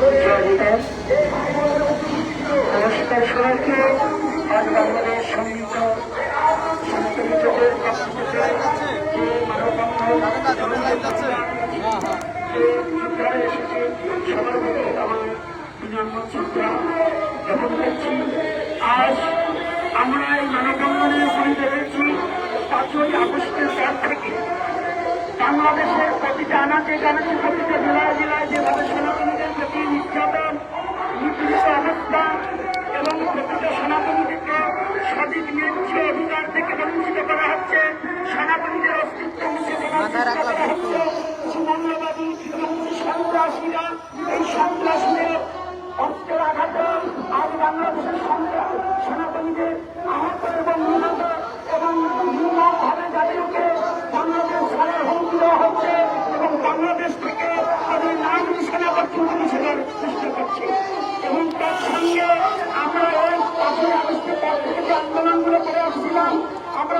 জ্ঞাপন। নমস্কার সবাইকে আজ বাংলাদেশ সংগীত সনাতনী পক্ষ থেকে যে চিত্রায় এসেছে সবার মধ্যে আমার বিনম্র আজ আমরা এই মানববন্ধনের উপরে দেখেছি পাঁচই আগস্টের বাংলাদেশের প্রতিটা আনাচে কানাচে প্রতিটা জেলায় জেলায় যেভাবে সনাতনীদের প্রতি নির্যাতন, নিপীড়িত অবস্থা এবং প্রতিটা সনাতনীদেরকে সঠিক ন্যায্য অধিকার থেকে বঞ্চিত করা হচ্ছে, সনাতনীদের অস্তিত্ব মুছে হচ্ছে। কিছু মৌলবাদী এবং কিছু সন্ত্রাসীরা, এই সন্ত্রাসীদের অস্ত্রের আঘাতে আজ বাংলাদেশের সন্ত্রাস সনাতনীদের আহত এবং নিহত এবং নির্মমভাবে যাদেরকে বাংলাদেশ ছাড়ার হুমকি দেওয়া হচ্ছে এবং বাংলাদেশ থেকে তাদের নাম নিশানা পর্যন্ত মুছে দেওয়ার চেষ্টা করছে এবং তার সঙ্গে আমরা এই পাঁচই আগস্টের পর থেকে যে আন্দোলনগুলো করে আসছিলাম আমরা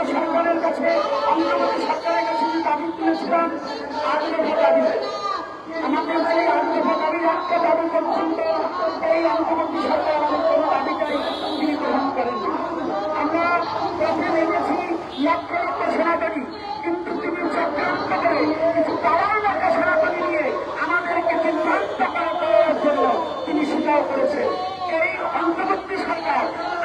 কাছে অন্তর্বর্তী সরকারের কাছে যে দাবি তুলেছিলাম আগ্রহ দাবি আমাদের সেই আগ্রহ দাবি একটা দাবি পর্যন্ত এই অন্তর্বর্তী সরকার আমাদের কোনো দাবিটাই তিনি গ্রহণ করেননি আমরা প্রথমে দেখেছি লক্ষ লক্ষ সেনাবাহিনী কিন্তু তিনি চক্রান্ত করে কিছু পাওয়ার লক্ষ সেনাবাহিনী নিয়ে আমাদেরকে বিভ্রান্ত করা করার জন্য তিনি স্বীকার করেছেন এই অন্তর্বর্তী সরকার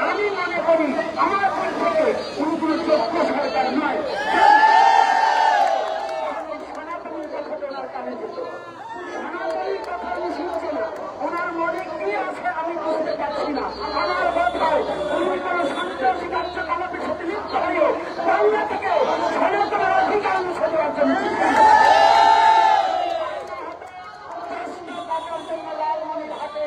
আমি মনে করি আমার পক্ষ থেকে কোন কোন যোগ্য সরকার নয় সনাতনীর কথা তো ওনার কানে যেত সনাতনীর কথা উনি শুনছে না ওনার মনে কি আছে আমি বুঝতে পারছি না আমার কথায় উনি কোনো সন্ত্রাসী কার্যকলাপের সাথে লিপ্ত হয়েও বাংলা থেকে সনাতনের অধিকার মুছে দেওয়ার জন্য চেষ্টা করছে। কৃষ্ণ বাবার জন্য লালমনির হাতে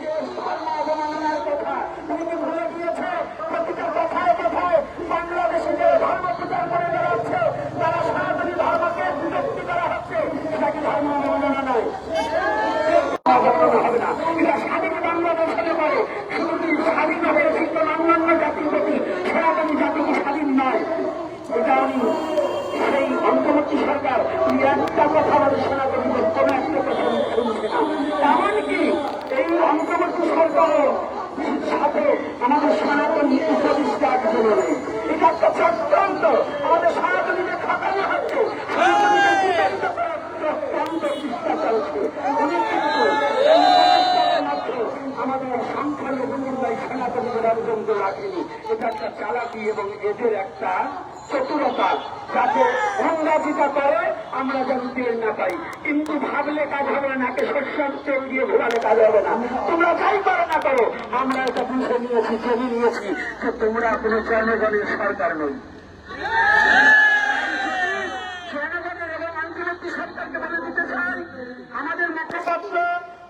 যে ধর্ম অবমাননার কথা তুমি কি ভুলে গিয়েছে প্রতিটা কথায় কথায় বাংলাদেশে যে ধর্ম প্রচার করে বেড়াচ্ছে তারা সনাতনী ধর্মকে বিরক্তি করা হচ্ছে এটা কি ধর্ম অবমাননা নয় অবমাননা হবে না এটা স্বাধীন বাংলাদেশ হতে পারে শুধু কি স্বাধীন হবে কিন্তু অন্যান্য জাতির প্রতি সনাতনী জাতি কি স্বাধীন নয় এটা আমি সেই অন্তর্বর্তী সরকার তিনি একটা কথা আমাদের সনাতনীদের কোনো একটা কথা মুখে মুখে না এমনকি এই অন্তর্বর্তী সরকারের সাথে আমাদের সনাতনী উপদেষ্টা একজন নেই এটা একটা চক্রান্ত আমাদের সনাতনীদের খাটানো হচ্ছে সনাতনীদের বিতাড়িত করার চক্রান্ত চেষ্টা চলছে উনি কিন্তু এই উপদেষ্টাদের মধ্যে আমাদের সংখ্যালঘু নির্ণয় সনাতনীদের অবদন্ত রাখেনি এটা একটা চালাকি এবং এদের একটা চতুরতা যাতে অন্যরা যেটা করে আমরা যেন টের না পাই কিন্তু ভাবলে কাজ হবে না নাকে শস্যর তেল দিয়ে ঘোরালে কাজ হবে না তোমরা যাই করো না করো আমরা এটা বুঝে নিয়েছি জেনে নিয়েছি যে তোমরা কোনো জনগণের সরকার নই আমাদের মুখপাত্র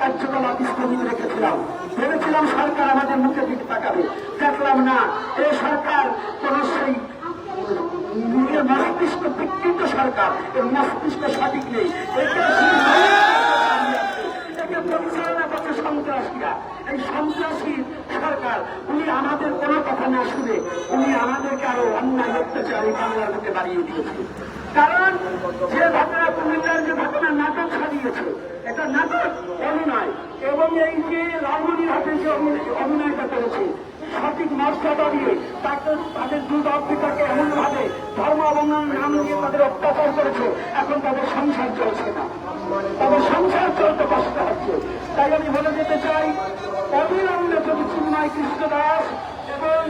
কার্যকলাপ স্থগিত রেখেছিলাম। ভেবেছিলাম সরকার আমাদের মুখে দিকে তাকাবে। দেখলাম না, এ সরকার কোন সেই মস্তিষ্ক বিকৃত সরকার, এর মস্তিষ্ক সঠিক নেই। সন্ত্রাসীরা। এই সন্ত্রাসী সরকার, উনি আমাদের কোনো কথা না শুনে উনি আমাদেরকে আরও অন্যায় অত্যাচারী বাংলার মুখে বাড়িয়ে দিয়েছে। কারণ যে ঘটনা, কুমিল্লার যে ঘটনা, নাটক ছাড়িয়েছে এটা নাটক, অভিনয়। এবং এই যে লালমনির হাতে যে অভিনয়টা করেছে সঠিক মর্যাদা দিয়ে তাকে তাদের দুধ অফিসারকে এমন ভাবে ধর্ম অবমাননার নাম দিয়ে তাদের অত্যাচার করেছে, এখন তাদের সংসার চলছে না। তাদের সংসার চলতে কষ্ট হচ্ছে। তাই আমি বলে যেতে চাই, অবিলম্বে যদি চিন্ময় কৃষ্ণ দাস এবং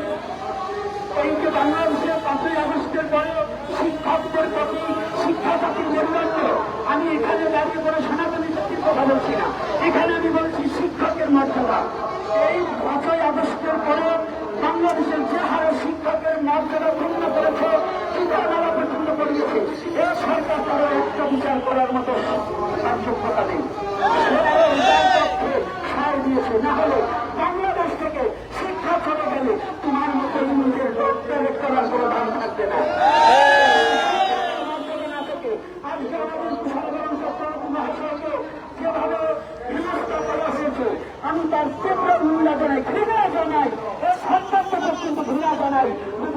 এই যে বাংলাদেশের পাঁচই আগস্টের পরে শিক্ষকদের প্রতি শিক্ষা জাতির মেরুদণ্ড আমি এখানে দাঁড়িয়ে জাতির কথা বলছি না এখানে আমি বলছি শিক্ষকের মর্যাদা এই পাঁচই আগস্টের পরে বাংলাদেশের যে হারে শিক্ষকের মর্যাদা পূর্ণ করেছে চিন্তাধারা পর্যন্ত করিয়েছে এই সরকার তারা একটা বিচার করার মতো কার্যক্ষতা নেই। সার দিয়েছে না হলে বাংলাদেশ থেকে শিক্ষা চলে গেলে তোমার মতো ইংরেজের ডক্টরেট করার কোনো দাম থাকবে না। না থেকে আজকে আমাদের সাধারণ চক্রবর্তী মহাশয়কে যেভাবে বিনষ্ট করা হয়েছে আমি তার তীব্র নিন্দা জানাই, ঘৃণা জানাই, এই সন্তানকে পর্যন্ত ঘৃণা জানাই।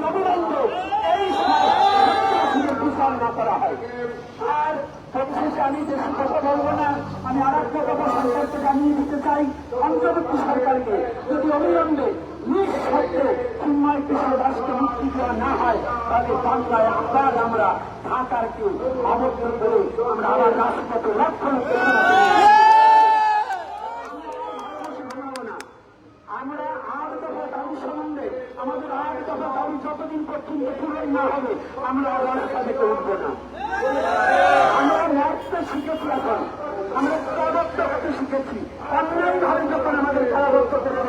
অবিলম্বে এই বিচার না করা হয়। আর পরিশেষে আমি বেশি কথা বলব না, আমি আর একটা কথা সরকারকে জানিয়ে দিতে চাই, অন্তর্বর্তী সরকারকে। যদি অবিলম্বে নিঃশব্দে চিন্ময় কৃষ্ণ দাসকে মুক্তি দেওয়া না হয়, তাহলে বাংলায় আবার আমরা ঢাকার কেউ আবদ্ধ করে আমরা আবার রাজপথে লক্ষ্য লক্ষ্য আমরা আট দফা দাবি সম্বন্ধে আট দফা দাবি যতদিন পর্যন্ত পূরণ না হবে আমরা রাস্তা থেকে উঠবো না আমরা লড়তে শিখেছি এখন আমরা হতে শিখেছি অন্যায় ভাবে যখন আমাদের কারাবদ্ধ করে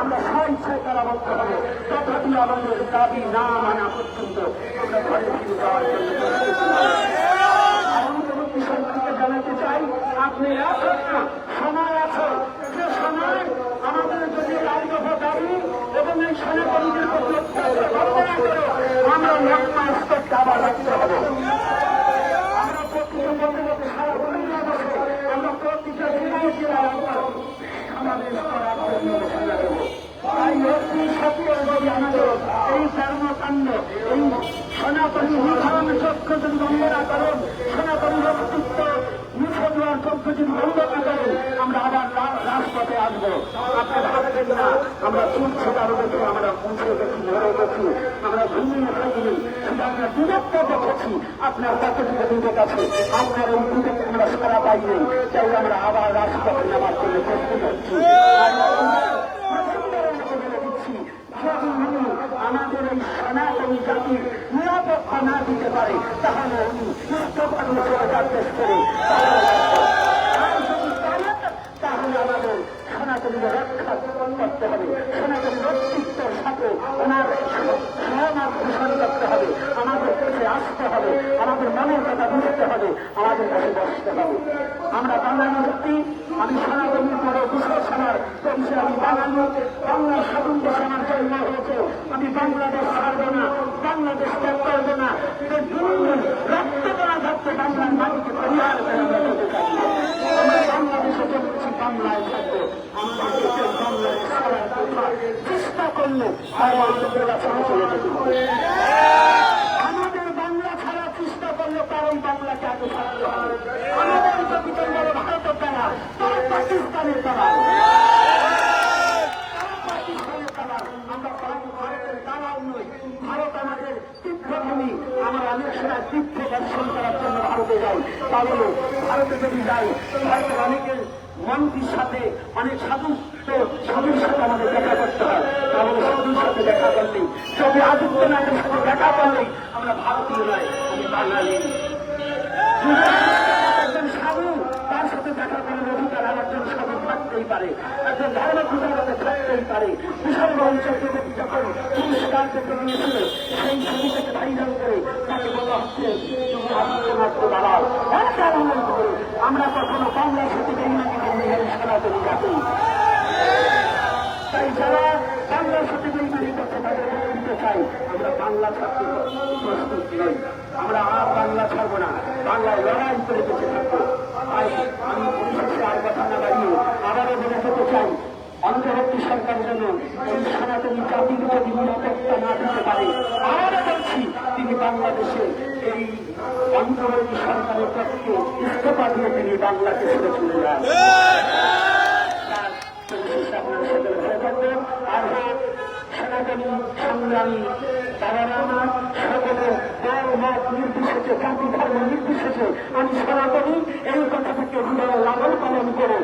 আমরা স্বেচ্ছায় কারাবদ্ধ হব তথাপি আমাদের দাবি না মানা পর্যন্ত আমরা ঘরে ফিরে যাওয়ার জন্য প্রস্তুত নই। আমি তোমাকে সরকারকে জানাতে চাই আপনি আছেন না সময় আছে যে সময় আমাদের যদি রায় দফা দাবি এবং এই সেনাকর্মীদের প্রতি অত্যাচার বন্ধ না করে আমরা লক্ষ্য স্তরটা আবার রাখতে হবে আমরা প্রতিটা বলতে বলতে সারা দুনিয়া বসে আমরা প্রতিটা জেলায় জেলায় আমরা সমাবেশ করার জন্য ঘোষণা দেবো তাই অতি সত্য যদি আমাদের এই কর্মকাণ্ড এই সনাতনী নিধন চক্র যদি বন্ধ না করেন সনাতনী অস্তিত্ব মুছে দেওয়ার চক্র যদি না করেন, আমরা আবার রাজপথে আসব। আপনি ভাববেন না, আমরা চুল ছেড়ারও দেখি আমরা মুছে গেছি ধরে গেছি আমরা ঘুমিয়ে থাকিনি শুধু আমরা বিরক্ত দেখেছি আপনার কতটুকু বিবেক আছে আপনার এই বিবেক আমরা সারা পাইনি তাই আমরা আবার রাজপথে নামার জন্য প্রস্তুত হচ্ছি। আমাদের এই সনাতনী জাতির নিরাপত্তা না দিতে পারে, তাহলে উনি আসতে হবে, আমাদের মনের কথা বুঝতে হবে, আমাদের কাছে বসতে হবে। আমরা বাঙালি ব্যক্তি আমি সনাতনীর পরে দুশো সালার পরিচয় আমি বাঙালি বাংলার স্বাধীন দেশে আমার জন্ম হয়েছে, আমি বাংলাদেশ ছাড়ব না, বাংলাদেশ ত্যাগ করব না। রক্ত করা থাকতে বাংলার মাটিকে পরিহার করে বাংলায় থাকব। আমাদের বাংলায় চেষ্টা করলে যেতে পারে। আমাদের বাংলা ছাড়া চেষ্টা করলে তারাই বাংলাকে আগে ছাড়তে হবে ভারত আমাদের তীর্থভূমি আমরা সময় তীর্থ দর্শন করার ভারতে যাই তাহলে ভারতে যদি যাই ভারতের অনেকের মন্ত্রীর সাথে অনেক সাধু তো আমাদের দেখা করতে হয় তাহলে সাধুর সাথে দেখা করলেই যদি আদিত্যনাথের সাথে দেখা করলেই আমরা ভারতীয় নয় আমি বাঙালি। একজন সাধু তার সাথে দেখা করার অধিকার আর একজন সাধু থাকতেই পারে একজন ধর্ম পূজারতে থাকতেই পারে বিশাল রহন চক্রবর্তী যখন পুরস্কার পেতে নিয়েছিল সেই ছবিটাকে ভাইরাল করে তাকে বলা হচ্ছে আমরা কখনো বাংলার সাথে বেইমানি করি তাই যারা বাংলার সাথে বেইমানি করতে তাদের বলতে চাই আমরা বাংলা ছাত্র প্রস্তুত নই আমরা আর বাংলা ছাড়বো না। বাংলায় লড়াই করে বেঁচে থাকব। তাই আমি পরিশেষে আর কথা না বাড়িয়ে আবারও বলে যেতে চাই অন্তর্বর্তী সরকার যেন এই সনাতনী জাতির যদি নিরাপত্তা না দিতে পারে। আবারও বলছি তিনি বাংলাদেশে এই অন্তর্বর্তী সরকারের পক্ষে ইস্তফা দিয়ে তিনি বাংলাকে ছেড়ে চলে যান। আর হ্যাঁ সনাতনী সংগ্রামী তারা আমার সকলে দল মত নির্বিশেষে এই কথাটাকে পালন করে